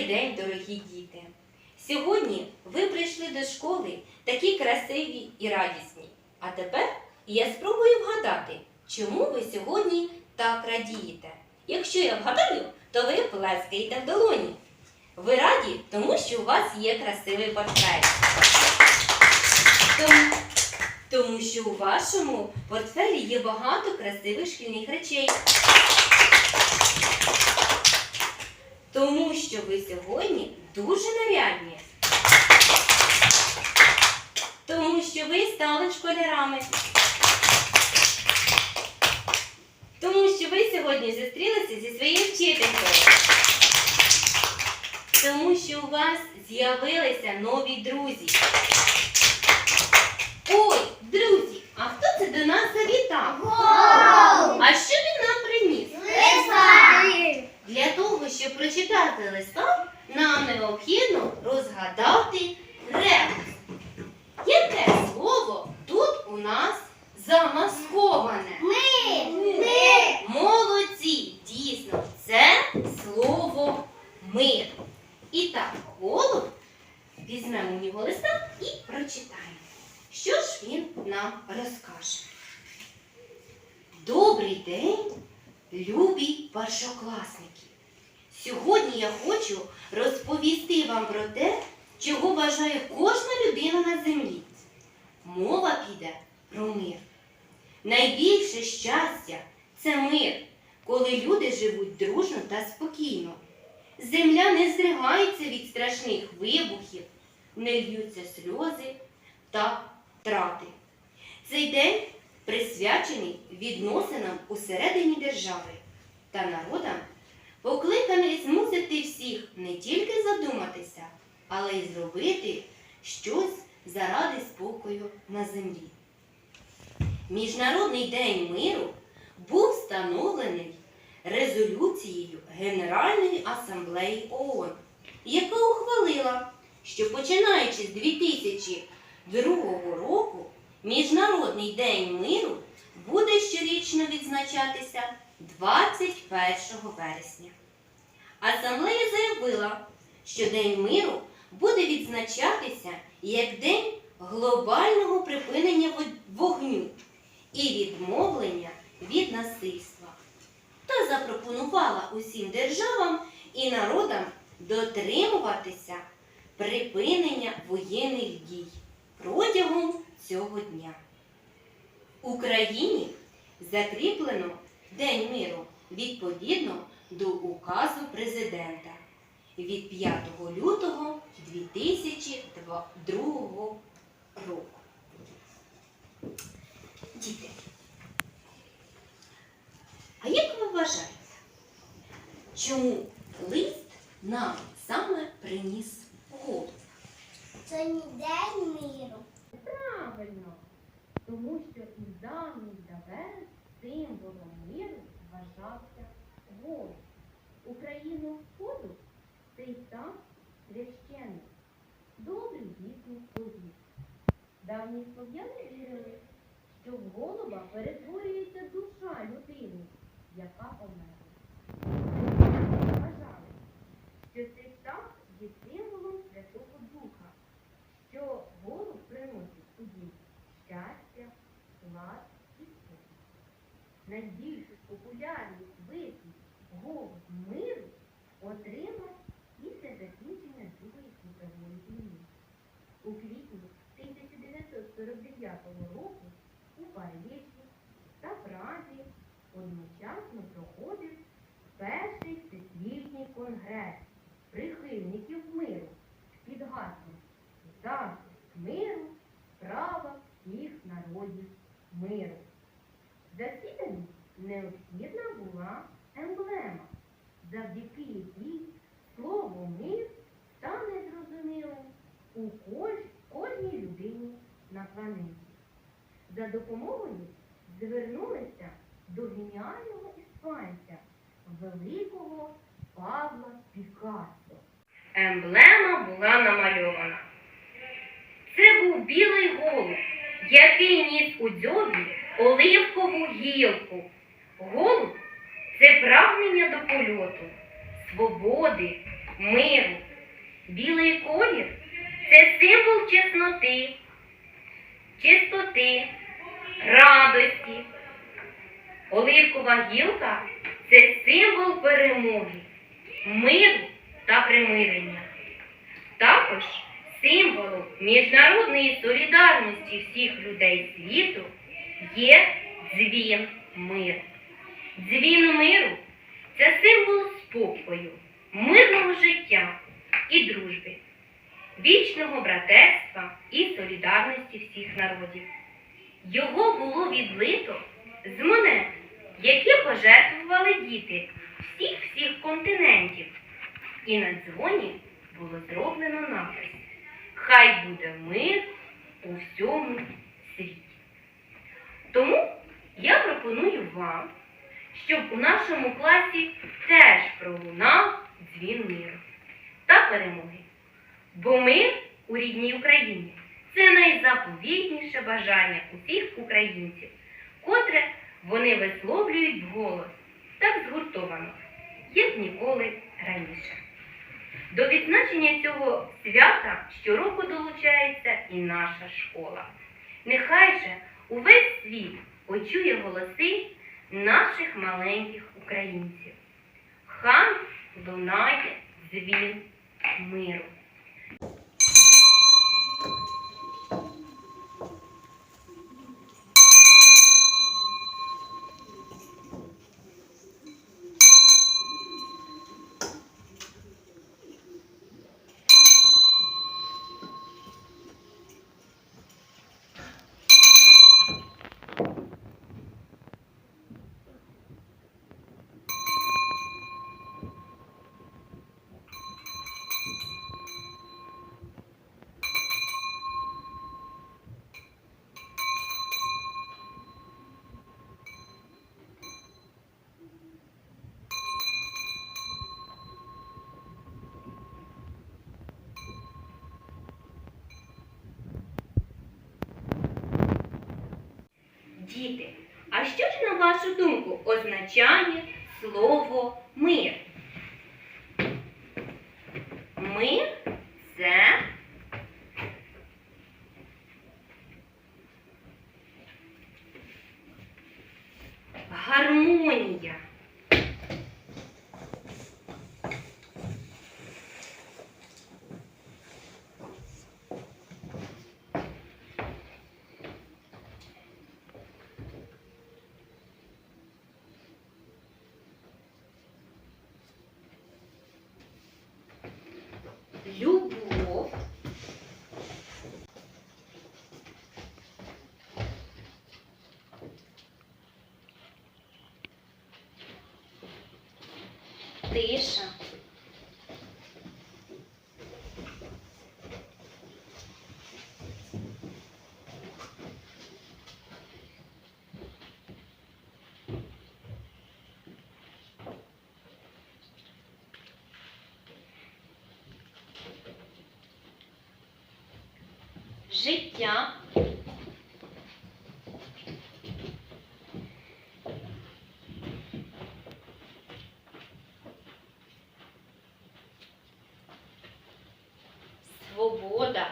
Добрий день, дорогі діти! Сьогодні ви прийшли до школи такі красиві і радісні. А тепер я спробую вгадати, чому ви сьогодні так радієте. Якщо я вгадаю, то ви плескаєте в долоні. Ви раді, тому що у вас є красивий портфель. Тому, тому що у вашому портфелі є багато красивих шкільних речей. Тому що ви сьогодні дуже нарядні. Тому що ви стали школярами. Тому що ви сьогодні зустрілися зі своєю вчителькою. Тому що у вас з'явилися нові друзі. Ой, друзі, а хто це до нас завітав? А що він нам приніс? Для того, щоб прочитати листа, нам необхідно розгадати ребус. Яке слово тут у нас замасковане? Ми! Ми! Молодці! Дійсно, це слово мир. І так, голуб візьмемо у нього листа і прочитаємо. Що ж він нам розкаже? Добрий день, любі першокласники! Сьогодні я хочу розповісти вам про те, чого бажає кожна людина на землі. Мова піде про мир. Найбільше щастя це мир, коли люди живуть дружно та спокійно. Земля не зригається від страшних вибухів, не льються сльози та втрати. Цей день присвячений відносинам усередині держави та народам, покликаний змусити всіх не тільки задуматися, але й зробити щось заради спокою на землі. Міжнародний день миру був встановлений резолюцією Генеральної асамблеї ООН, яка ухвалила, що починаючи з 2002 року Міжнародний день миру буде щорічно відзначатися 21 вересня. Асамблея заявила, що День миру буде відзначатися як День глобального припинення вогню і відмовлення від насильства та запропонувала усім державам і народам дотримуватися припинення воєнних дій протягом цього дня. Україні закріплено День миру відповідно до указу президента від 5 лютого 2002 року. Діти, а як ви вважаєте, чому лист нам саме приніс голуб? Це не день миру. Правильно, тому що із давніх давен символом миру вважався голуб. Україну сходу цей став священник, добрий дійсний повіт. Давні слов'яни вірили, що в голуба перетворюється душа людини, яка померла. Вважали, що цей птах є символом Святого Духа, що голуб приносить у дім щастя, лад і спокій. Найбільшу популярність вислів голуб миру отримав після закінчення Другої світової війни. У квітні 1949 року у Парижі та Празі одночасно проходив перший всесвітній конгрес прихильників миру під гаслом захист миру, права всіх народів миру. Засіданню необхідна була емблема, завдяки якій слово мир стане зрозумілим у кож- кожній людині на планеті. За допомогою звернулися до геніального іспанця, великого Павла Пікассо. Емблема була намальована. Це був білий голуб, який ніс у дзьобі оливкову гілку. Голуб це прагнення до польоту, свободи, миру. Білий колір це символ чесноти, чистоти, радості. Оливкова гілка це символ перемоги, миру та примирення. Також символом міжнародної солідарності всіх людей світу є дзвін миру. Дзвін миру це символ спокою, мирного життя і дружби, вічного братерства і солідарності всіх народів. Його було відлито з монет, які пожертвували діти всіх всіх континентів. І на дзвоні було зроблено напис Хай буде мир у всьому світі. Тому я пропоную вам, щоб у нашому класі теж пролунав дзвін миру та перемоги. Бо мир у рідній Україні це найзаповітніше бажання усіх українців, котре вони висловлюють вголос так згуртовано, як ніколи раніше. До відзначення цього свята щороку долучається і наша школа. Нехай же увесь світ почує голоси наших маленьких українців. Хан лунає дзвін миру. Діти, а що ж на вашу думку означає слово мир це гармонія. Любов. Тиша. Життя. Свобода.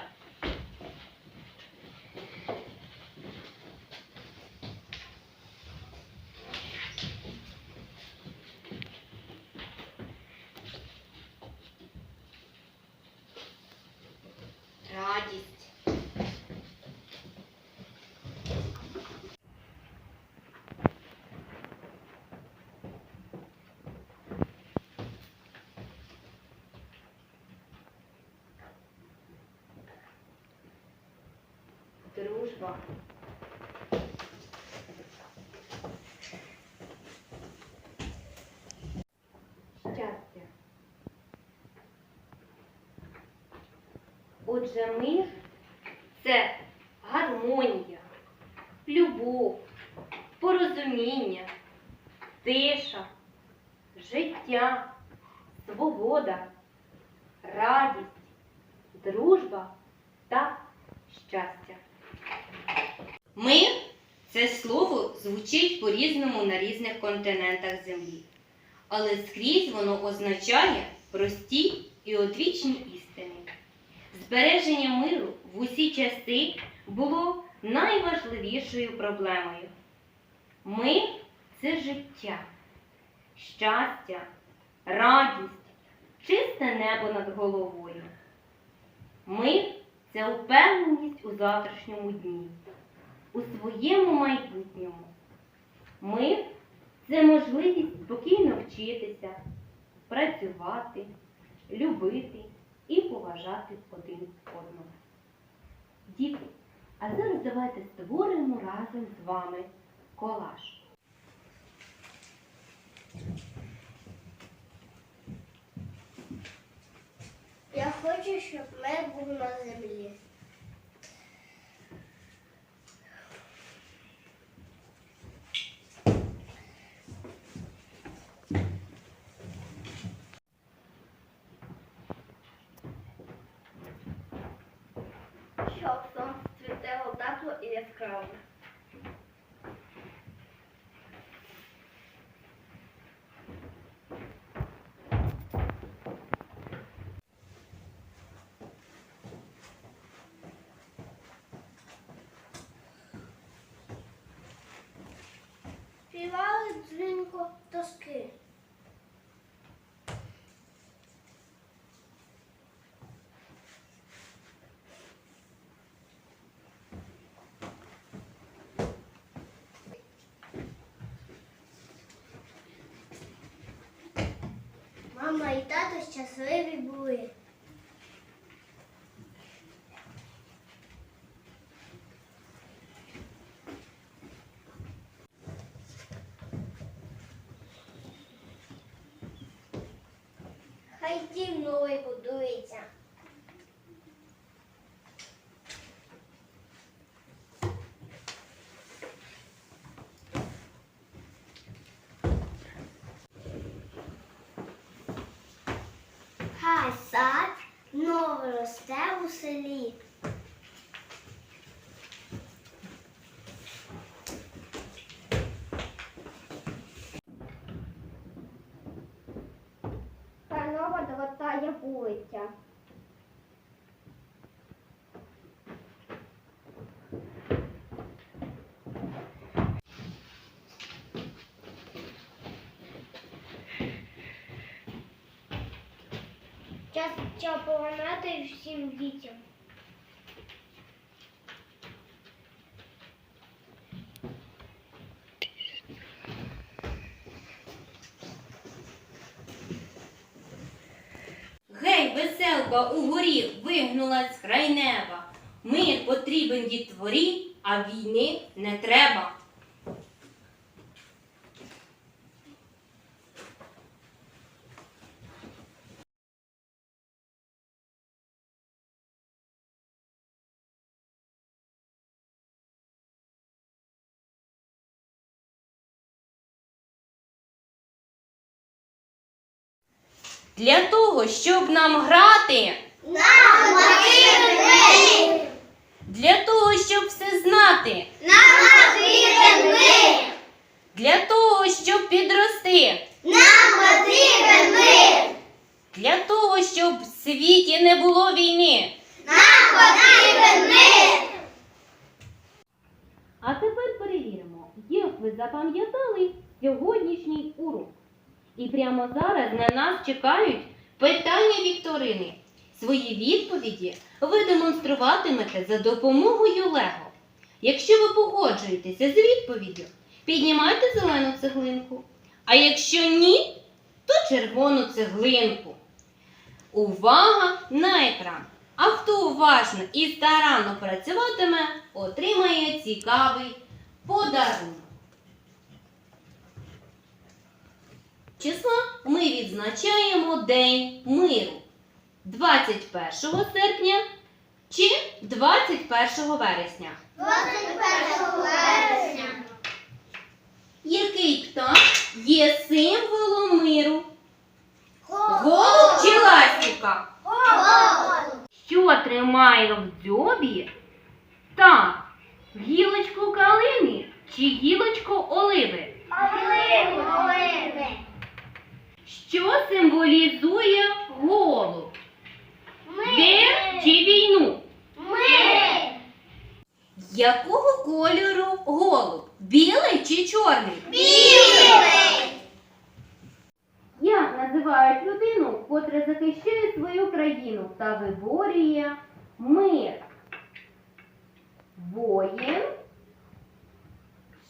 Радість. Дружба. Щастя. Отже, мир це гармонія, любов, порозуміння, тиша, життя, свобода, радість, дружба та щастя. Мир це слово звучить по-різному на різних континентах землі, але скрізь воно означає прості і одвічні істини. Збереження миру в усі часи було найважливішою проблемою. Мир це життя, щастя, радість, чисте небо над головою. Мир це упевненість у завтрашньому дні, у своєму майбутньому. Мир це можливість спокійно вчитися, працювати, любити і поважати один одного. Діти, а зараз давайте створимо разом з вами колаж. Я хочу, щоб мир був на землі. Щоб сонце світило тепло і яскраво. Мама і тато щасливі були. Хай дім новий будується. Хай сад новий росте у селі. Панова нова золотая вулиця. Час повернути всім дітям. Гей, веселка угорі вигнулась з край неба. Мир потрібен дітворі, а війни не треба. Для того, щоб нам грати, Нам потрібен для того, щоб все знати, Нам потрібен мир! для того, щоб підрости, Нам потрібен мир! для того, щоб в світі не було війни. Нам потрібен мир! А тепер перевіримо, як ви запам'ятали сьогоднішній урок. І прямо зараз на нас чекають питання вікторини. Свої відповіді ви демонструватимете за допомогою Лего. Якщо ви погоджуєтеся з відповіддю, піднімайте зелену цеглинку. А якщо ні, то червону цеглинку. Увага на екран! А хто уважно і старанно працюватиме, отримає цікавий подарунок. Числа ми відзначаємо День миру 21 серпня чи 21 вересня. 21 вересня! Який птах є символом миру? Голуб чи ластівка? Голуб! Що тримає в дзьобі? Так, гілочку калини чи гілочку оливи? Оливи! Оливи! Що символізує голуб? Мир чи війну? Мир! Якого кольору голуб? Білий чи чорний? Білий! Як називають людину, котра захищає свою країну та виборює мир? Воїн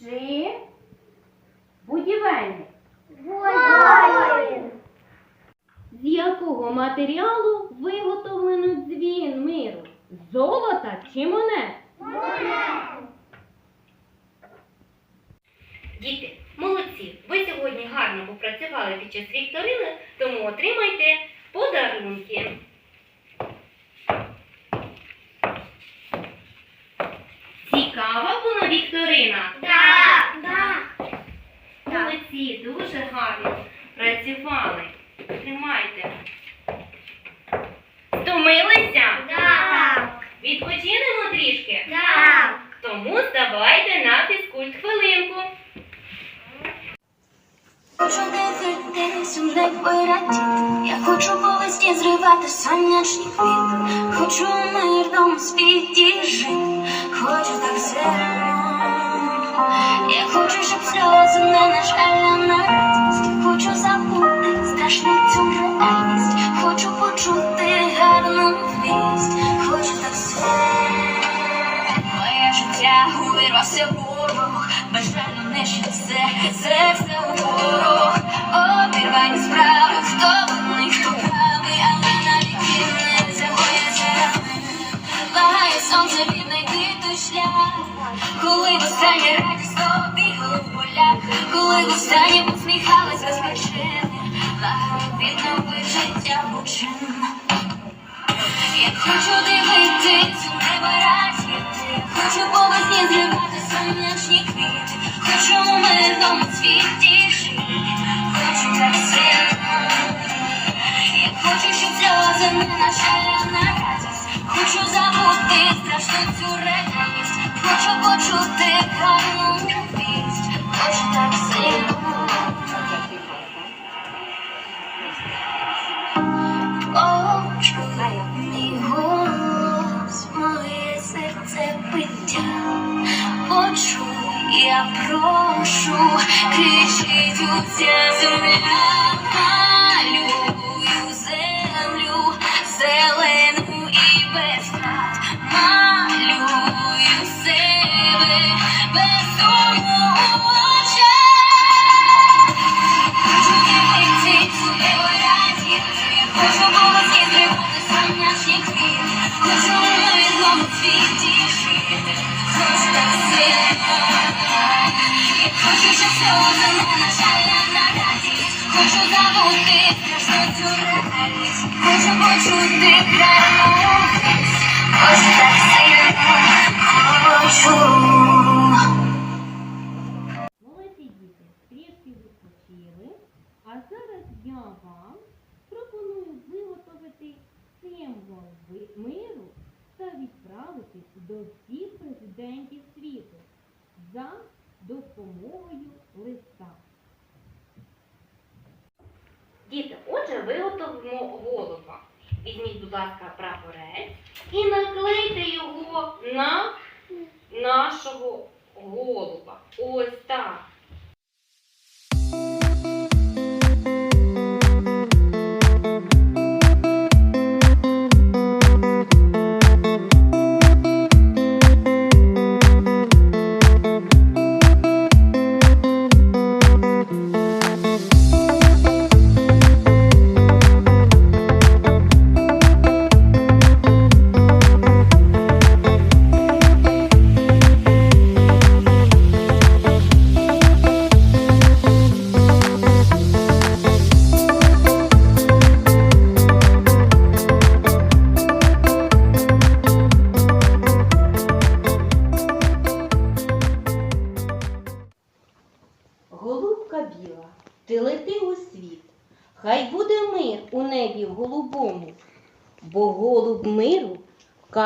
чи будівельник? Воїн! З якого матеріалу виготовлено дзвін миру? Золота чи монет? Діти, молодці! Ви сьогодні гарно попрацювали під час вікторини, тому отримайте подарунки. Цікава була вікторина? Так! Так! Молодці, дуже гарно працювали. Тримайте. Втомилися? Так! Відпочинемо трішки? Так! Тому здавайте на фізкульт хвилинку. Хочу дивитись у небо й. Я хочу по листі зривати сонячні квіти. Хочу мирно спіти жити. Хочу так сильно. Сльози не на жаль, а на радість. Хочу забути страшну цю реальність. Хочу почути гарну вість. Хочу так сильно. Моє життя увірвався ворог, безжально нищить все, це все у ворог. Обірвані справи, хто винний, хто правий, але навіки не загоїться рани. Лагає сонце, той шлях, коли востаннє радісно бігало в полях, коли востаннє посміхалась без причини, лагає віднови життя бучин. Я хочу дивитись у небо хочу по весні зривати сонячні квіти, хочу у мирному світі жити, хочу так сильно. Я хочу, щоб сльози не на жаль, на радість, хочу забути страшну цю реальність, хочу почути гарну вість, хочу так сильно. Хочу, та відправити до всіх президентів світу за допомогою листа. Діти, отже, виготовимо голуба. Візьміть, будь ласка, прапорець і наклейте його на нашого голуба. Ось так.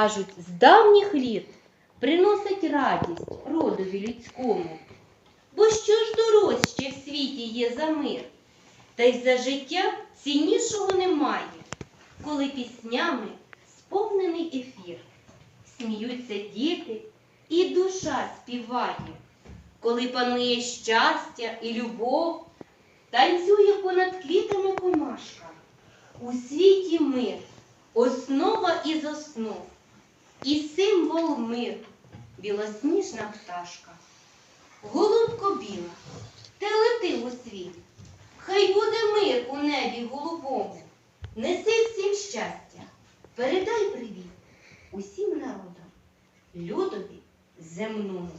Кажуть, з давніх літ приносить радість родові людському. Бо що ж дорожче в світі є за мир, та й за життя ціннішого немає, коли піснями сповнений ефір, сміються діти і душа співає, коли панує щастя і любов, танцює понад квітами комашка. У світі мир, основа із основ, і символ миру, білосніжна пташка. Голубко біла, ти лети у світ, хай буде мир у небі голубому, неси всім щастя, передай привіт усім народам, людові земному.